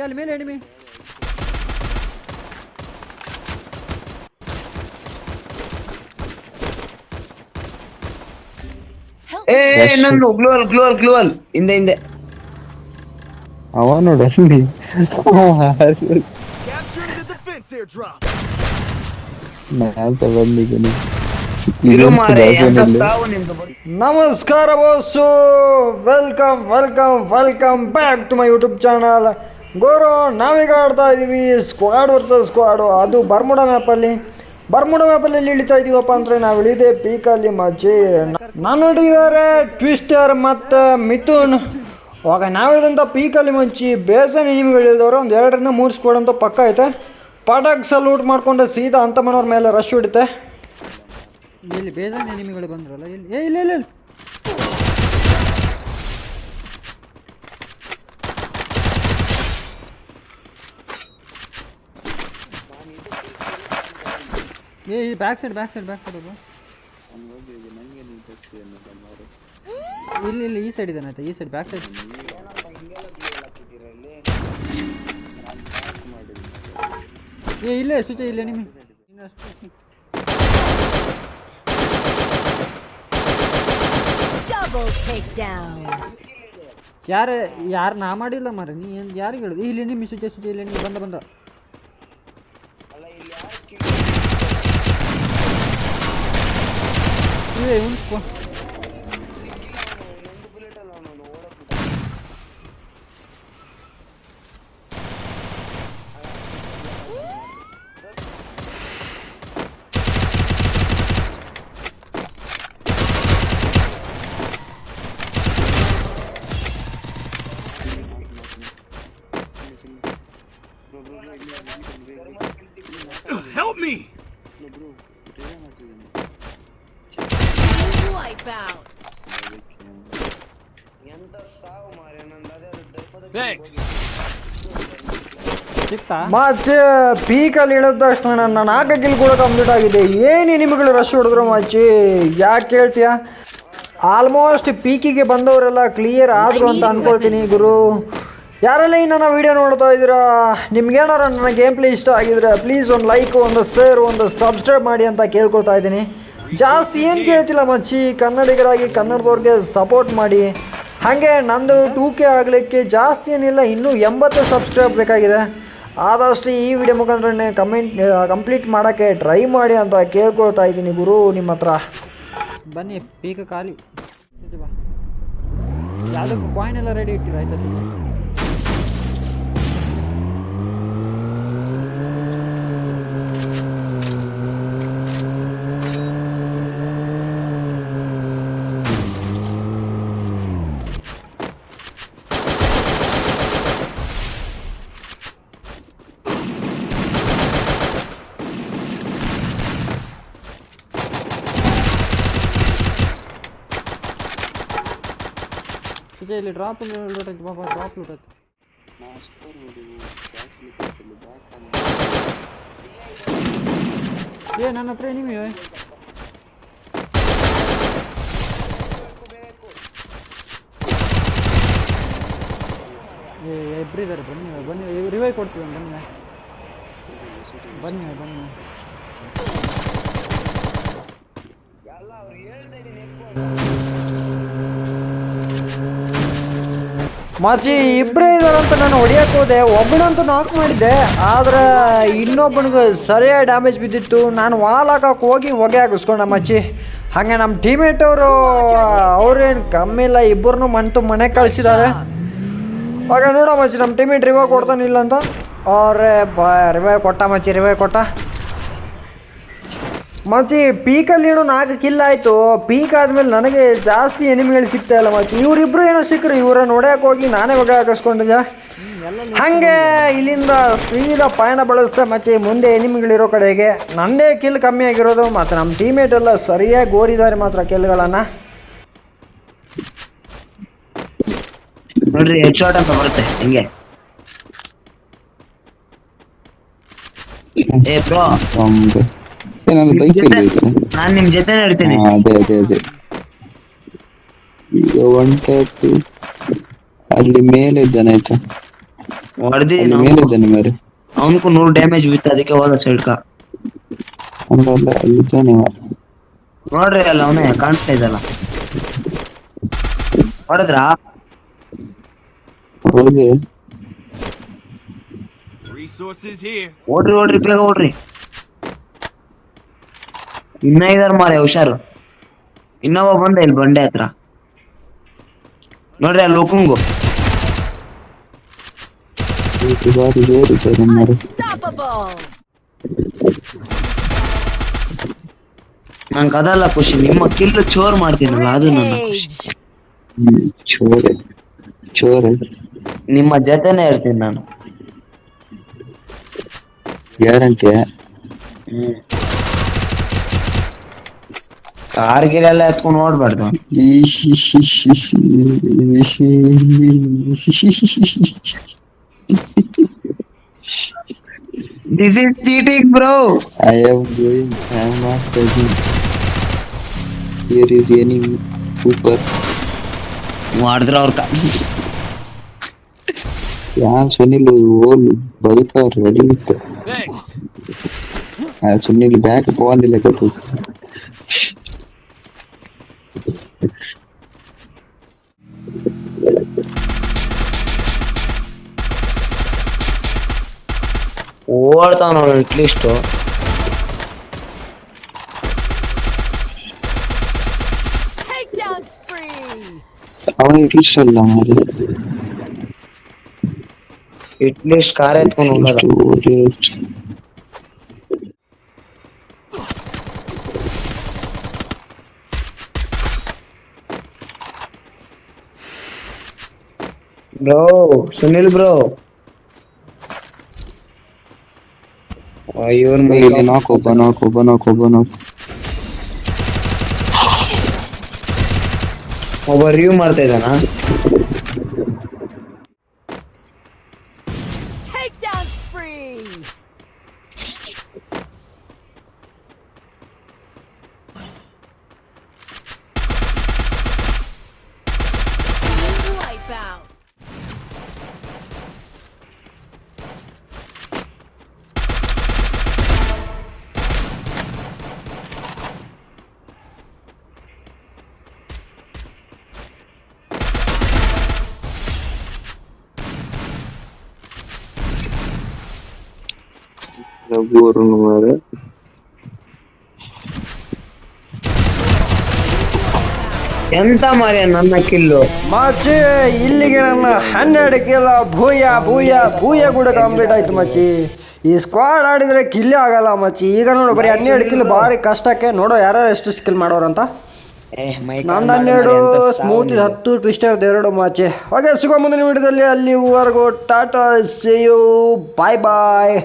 ಅಲ್ಲಿ ಮೇಲೆ ಎಣಿಮಿ ಏ ಇನ್ನೊಂದು ಗ್ಲೂವಲ್ ಗ್ಲೂವಲ್ ಗ್ಲೂವಲ್. ಹಿಂದೆ ಹಿಂದೆ. ಅವ ನೋಡು ಅಲ್ಲಿ Capturing the defense airdrop. ಮ್ಯಾಲ್ ಬಂದಿದ್ದೀನಿ. ನಮಸ್ಕಾರ boss. Welcome welcome welcome back to my YouTube channel Goru ನಾವೀಗ ಆಡ್ತಾ ಇದ್ದೀವಿ ಸ್ಕ್ವಾಡ್ ವರ್ಸಸ್ ಸ್ಕ್ವಾಡು ಅದು ಬರ್ಮುಡ ಮ್ಯಾಪಲ್ಲಿ ಬರ್ಮುಡ ಮ್ಯಾಪಲ್ಲಿ ಇಳಿತಾ ಇದ್ದೀವಪ್ಪ ಅಂದರೆ ನಾವು ಇಳಿದೆ ಪೀಕಲ್ಲಿ ಮಜ್ಜಿ ನಾನು ಹಿಡಿದಾರೆ ಟ್ವಿಸ್ಟರ್ ಮತ್ತು ಮಿಥುನ್ ಅವಾಗ ನಾವು ಇಳಿದಂಥ ಪೀಕಲ್ಲಿ ಮಂಚಿ ಬೇಸನ್ ನಿಮ್ಗೆ ಇಳಿದವರು. ಒಂದು ಎರಡರಿಂದ ಮೂರು ಸ್ಕ್ವಾಡ್ ಅಂತ ಪಕ್ಕ ಐತೆ. ಪಟಾಕ್ ಸಲ್ಯೂಟ್ ಮಾಡಿಕೊಂಡು ಸೀದಾ ಅಂತ ಮನೋರ ಮೇಲೆ ರಶ್ ಹಿಡಿತೆ. ಇಲ್ಲಿ ಬೇಸನ್ ಎನಿಮಿಗಳು ಬಂದ್ರಲ್ಲ? ಇಲ್ಲಿ ಏ ಇಲ್ಲ ಇಲ್ಲ. ಏ ಈ back side back side back side ಒಬ್ಬ ಇಲ್ಲಿ ಇಲ್ಲಿ ಈ ಸೈಡ್ ಆಯ್ತಾ? ಈ ಸೈಡ್ ಬ್ಯಾಕ್ ಸೈಡ್ ಏ ಇಲ್ಲೇ ಸುಚ ಇಲ್ಲೇ ನಿಮಗೆ. ಇನ್ನಷ್ಟು takedown. ಯಾರು ಯಾರು ನಾ ಮಾಡಿಲ್ಲ ಮರ ನೀ ಏನು ಯಾರಿಗೆ ಹೇಳುದು? ಇಲ್ಲಿ ನಿಮ್ಮ ಸುಚೆ ಸುಚೆ ಇಲ್ಲಿ ನೀವು ಬಂದ ಬಂದ. ಏ ಉಣ್ಸ್ಕೊ Help me! Wipeout. Thanks. ಮಾಚೆ ಪೀಕಲ್ಲಿ ಇಳಿದ ತಕ್ಷಣ ನನ್ನ ನಾಲ್ಕು ಗಿಲ್ ಕೂಡ ಕಂಪ್ಲೀಟ್ ಆಗಿದೆ. ಏನು ನಿಮಗಳು ರಶ್ ಹೊಡೆದ್ರು ಮಾಚಿ? ಯಾಕೆ ಕೇಳ್ತೀಯ? ಆಲ್ಮೋಸ್ಟ್ ಪೀಕಿಗೆ ಬಂದವರೆಲ್ಲ ಕ್ಲಿಯರ್ ಆದರು ಅಂತ ಅನ್ಕೊಳ್ತೀನಿ ಗುರು. ಯಾರೆಲ್ಲ ಈ ನನ್ನ ವಿಡಿಯೋ ನೋಡ್ತಾ ಇದ್ದೀರಾ? ನಿಮ್ಗೇನಾರ ನನ್ನ ಗೇಮ್ ಪ್ಲೇ ಇಷ್ಟ ಆಗಿದ್ರೆ ಪ್ಲೀಸ್ ಒಂದು ಲೈಕ್ ಒಂದು ಶೇರ್ ಒಂದು ಸಬ್ಸ್ಕ್ರೈಬ್ ಮಾಡಿ ಅಂತ ಕೇಳ್ಕೊಳ್ತಾ ಇದ್ದೀನಿ. ಜಾಸ್ತಿ ಏನು ಕೇಳ್ತಿಲ್ಲ ಮಚ್ಚಿ? ಕನ್ನಡಿಗರಾಗಿ ಕನ್ನಡದವ್ರಿಗೆ ಸಪೋರ್ಟ್ ಮಾಡಿ. ಹಾಗೆ ನಂದು ಟೂ ಕೆ ಆಗಲಿಕ್ಕೆ ಜಾಸ್ತಿ ಏನಿಲ್ಲ ಇನ್ನೂ ಎಂಬತ್ತು ಸಬ್ಸ್ಕ್ರೈಬ್ ಬೇಕಾಗಿದೆ. ಆದಷ್ಟು ಈ ವಿಡಿಯೋ ಮುಖಾಂತರನೇ ಕಮೆಂಟ್ ಕಂಪ್ಲೀಟ್ ಮಾಡೋಕ್ಕೆ ಟ್ರೈ ಮಾಡಿ ಅಂತ ಕೇಳ್ಕೊಳ್ತಾ ಇದ್ದೀನಿ ಗುರು ನಿಮ್ಮ ಹತ್ರ. ಬನ್ನಿ ಪೀಕ ಖಾಲಿ. ಯಾವುದಕ್ಕೂ ಕಾಯಿನ್ ಎಲ್ಲ ರೆಡಿ ಇಟ್ಟಿರ ಆಯ್ತಾ ವಿಜಯ್ ಇಲ್ಲಿ ಡ್ರಾಪ್ ಲೂಟ್ ಆಯ್ತು ಬಾಬಾ ಡ್ರಾಪ್ ಲೂಟ್ ಆಯ್ತು ಏ ನನ್ನ ಹತ್ರ ನೀವು ಏ ಇಬ್ರು ಇದ್ದಾರೆ ಬನ್ನಿ ಬನ್ನಿ ರಿವೈವ್ ಕೊಡ್ತೀವಿ ಬನ್ನಿ ಬನ್ನಿ ಬನ್ನಿ ಮಾಚಿ ಇಬ್ಬರೇ ಇದಾರಂತ ನಾನು ಹೊಡಿಯಕ್ಕೆ ಹೋದೆ. ಒಬ್ಬನಂತೂ ನಾಕ್ ಮಾಡಿದ್ದೆ. ಆದ್ರೆ ಇನ್ನೊಬ್ಬನಿಗೆ ಸರಿಯಾಗಿ ಡ್ಯಾಮೇಜ್ ಬಿದ್ದಿತ್ತು. ನಾನು ವಾಲ್ ಹಾಕಕ್ಕೆ ಹೋಗಿ ಹೊಗೆ ಹಾಕಿಸ್ಕೊಂಡ ಮಚ್ಚಿ ಹಾಗೆ ನಮ್ಮ ಟೀಮೇಟ್ ಅವರು ಅವ್ರೇನು ಕಮ್ಮಿ ಇಲ್ಲ, ಇಬ್ಬರನ್ನು ಮಂತು ಮನೆಗೆ ಕಳಿಸಿದ್ದಾರೆ. ಹಾಗೆ ನೋಡೋ ಮಚ್ಚಿ ನಮ್ಮ ಟೀಮೇಟ್ ರಿವೈವ್ ಕೊಡ್ತಾನಿಲ್ಲ ಅಂತ. ಅವ್ರೆ ಬ ರಿವೈವ್ ಕೊಟ್ಟ ಮಚ್ಚಿ ರಿವೈವ್ ಕೊಟ್ಟ. ಮಚ್ಚಿ ಪೀಕಲ್ಲಿ ಏನೋ ನಾಲ್ಕು ಕಿಲ್ ಆಯಿತು. ಪೀಕ್ ಆದಮೇಲೆ ನನಗೆ ಜಾಸ್ತಿ ಎನಿಮಿಗಳು ಸಿಗ್ತಾ ಇಲ್ಲ ಮಚ್ಚಿ ಇವರಿಬ್ರು ಏನೋ ಸಿಕ್ಕರು ಇವರ ನೋಡ್ಯಕ್ಕೆ ಹೋಗಿ ನಾನೇ ಹೊಗೆ ಹಾಕಿಸ್ಕೊಂಡಿದ್ದೆ. ಹಾಗೆ ಇಲ್ಲಿಂದ ಸೀದಾ ಪಯಣ ಬಳಸ್ತಾ ಮಚ್ಚಿ ಮುಂದೆ ಎನಿಮಿಗಳಿರೋ ಕಡೆಗೆ. ನಂದೇ ಕಿಲ್ ಕಮ್ಮಿ ಆಗಿರೋದು ಮತ್ತು ನಮ್ಮ ಟೀಮೇಟ್ ಎಲ್ಲ ಸರಿಯಾಗಿ ಗೋರಿದ್ದಾರೆ ಮಾತ್ರ ಕಿಲ್ಗಳನ್ನು ನೋಡ್ರಿ ಹೆಡ್ ಶಾಟ್ ಅಂತ ಬರುತ್ತೆ ಹಿಂಗೆ. ಏ ಬ್ರೋ ನನ್ನ ಬೈಕ್ ನಾನು ನಿಮ್ ಜೊತೆ ಇರ್ತೇನೆ ಅದೇ ಅದೇ ಅದೇ. ಈಗ ಒನ್ ಟ್ಯಾಪ್ ಅಲ್ಲಿ ಮೇಲೆ ಇದ್ದಾನೆ ಆಯ್ತಾ? ಹೊಡೆದಿ ಮೇಲೆ ಇದ್ದಾನೆ ಮಾರೆ. ಅವನ್ಕು ನೂರು ಡ್ಯಾಮೇಜ್ ಬಿತ್ತು ಅದಕ್ಕೆ ಹೋದ ಸೈಡ್ಕ ಅಲ್ಲ ಅಲ್ಲ ಇದ್ದಾನೆ ಮಾರೆ. ನೋಡ್ರಿ ಅಲ್ಲ ಅವನೇ ಕಾಣಿಸ್ತಾ ಇದ್ದಲ್ಲ ಹೊಡೆದ್ರಾ? ಹೋಗಿ. ಓಡ್ರಿ ಓಡ್ರಿ ಬೇಗ ಓಡ್ರಿ. ಇನ್ನ ಇದಾರ ಮಾರೆ ಹುಷಾರು. ಇನ್ನೊಬ್ಬ ಬಂದ ಇಲ್ಲಿ ಬಂಡೆ ಹತ್ರ. ನೋಡ್ರಿ ಅಲ್ಲಿ ಲೋಕುಂಗು. ನಂಗೆ ಅದಲ್ಲ ಖುಷಿ. ನಿಮ್ಮ ಕಿಲ್ ಚೋರ್ ಮಾಡ್ತೀನಲ್ಲ ಅದು ನನ್ನ ಖುಷಿ. ಚೋರೆ ನಿಮ್ಮ ಜೊತೆನೆ ಇರ್ತೀನಿ ನಾನು. ಯಾರಂತೆ? ಹ್ಮ್. ಕಾರ್ ಗಿರ್ ಎಲ್ಲ ಎತ್ಕೊಂಡು ಓಡ್ಬಾರ್ದು this is cheating bro I am going, I am not taking. Here is enemy. Super. ಮಾಡಿದ್ರ ಅವ್ರ ಯಾನ್ ಸುನಿಲ್ ಓಲ್ ಬದುಕವ್ರ ರೆಡಿ ಇತ್ತು Thanks. ಆ ಸುನಿಲ್ ಬ್ಯಾಕ್ ಹೋಗಂದಿಲ್ಲ ಗೊತ್ತು ಓಡ್ತಾವ ನೋಡು ಅಟ್ಲೀಸ್ಟ್ Takedown spree. ಅವನು ಇಟ್ಲಿಸ್ಟ್ ಅಲ್ಲ ಮಾರಿ ಅಟ್ಲೀಸ್ಟ್ ಕಾರ್ ಎತ್ಕೊಂಡು ಹೋಗಲ್ಲ ಬ್ರೋ ಸುನಿಲ್ ಬ್ರೋ ಇವ್ರ ಇಲ್ಲಿ ನಾಕ್ ಒಬ್ಬ ನಾಕ್ ಒಬ್ಬ ನಾಕ್ ಒಬ್ಬ ನಾಕ್ ಒಬ್ಬ ರಿವ್ಯೂ ಮಾಡ್ತಾ ಇದ್ದಾನ Takedown spree. Wipeout. ಮಾರೆ ಎಂತ ಮಾರ್ಯ ನನ್ನ ಕಿಲ್ಲು? ಮಚ್ಚಿ ಇಲ್ಲಿಗೆ ನನ್ನ ಹನ್ನೆರಡು ಕಿಲ್ಲ ಭೂಯ ಭೂಯ ಭೂಯ ಕೂಡ ಕಂಪ್ಲೀಟ್ ಆಯ್ತು ಮಚ್ಚಿ ಈ ಸ್ಕ್ವಾಡ್ ಆಡಿದ್ರೆ ಕಿಲ್ಲೇ ಆಗಲ್ಲ ಮಚ್ಚಿ ಈಗ ನೋಡು ಬರೀ ಹನ್ನೆರಡು ಕಿಲ್ ಭಾರಿ ಕಷ್ಟಕ್ಕೆ ನೋಡೋ ಯಾರು ಎಷ್ಟು ಸ್ಕಿಲ್ ಮಾಡೋರಂತ ನಂದು ಹನ್ನೆರಡು ಸ್ಮೂತ್ ಹತ್ತು ಟ್ವಿಸ್ಟರ್ ಎರಡು ಮಾಚೆ. ಹಾಗೆ ಸಿಗೋ ಮುಂದಿನ ವಿಡಿಯೋದಲ್ಲಿ ಅಲ್ಲಿವರೆಗೂ tata see you bye bye